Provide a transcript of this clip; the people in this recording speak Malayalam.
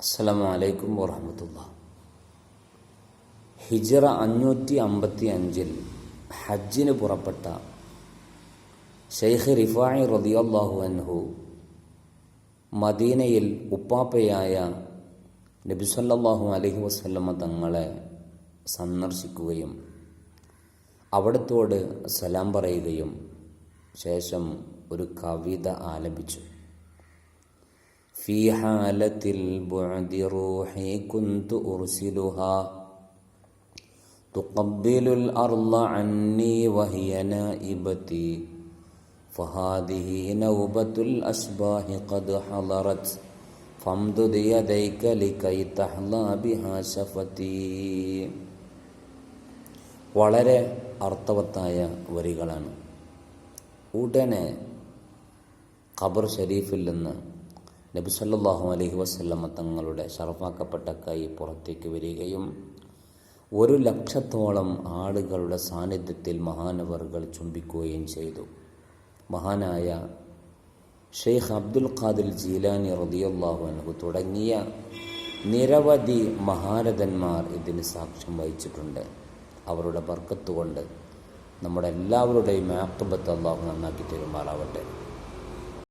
അസ്സലാമു അലൈക്കും വറഹമത്തുള്ള. ഹിജറ അഞ്ഞൂറ്റി അമ്പത്തി അഞ്ചിൽ ഹജ്ജിന് പുറപ്പെട്ട ഷെയ്ഖ് റിഫായി റതിയല്ലാഹു അൻഹു മദീനയിൽ ഉപ്പാപ്പയായ നബിസല്ലാഹു അലഹി വസ്ല്ലമ്മ തങ്ങളെ സന്ദർശിക്കുകയും അവിടത്തോട് സലാം പറയുകയും ശേഷം ഒരു കവിത ആലപിച്ചു. في حالة البعد روحي كنت أرسلها تقبل الأرض عني وهي نائبتي فهذه نوبة الأشباه قد حضرت فامدد يديك لكي تحظى بها شفتي വളരെ അർത്ഥവത്തായ വരികളാണ് ഉടനെ ഖബർ ഷരീഫിൽ നിന്ന് നബി സല്ലാഹു അലഹി വസ്ല്ലമ്മ തങ്ങളുടെ ഷറഫാക്കപ്പെട്ട കൈ പുറത്തേക്ക് വരികയും ഒരു ലക്ഷത്തോളം ആളുകളുടെ സാന്നിധ്യത്തിൽ മഹാനവറുകൾ ചുംബിക്കുകയും ചെയ്തു. മഹാനായ ഷെയ്ഖ് അബ്ദുൽ ഖാദിൽ ജീലാനി റതിയല്ലാഹു അനഹു തുടങ്ങിയ നിരവധി മഹാരഥന്മാർ ഇതിന് സാക്ഷ്യം വഹിച്ചിട്ടുണ്ട്. അവരുടെ ബർക്കത്ത് കൊണ്ട് നമ്മുടെ എല്ലാവരുടെയും ആക്തബത്ത് അള്ളാഹു നന്നാക്കി തരുമാറാവട്ടെ.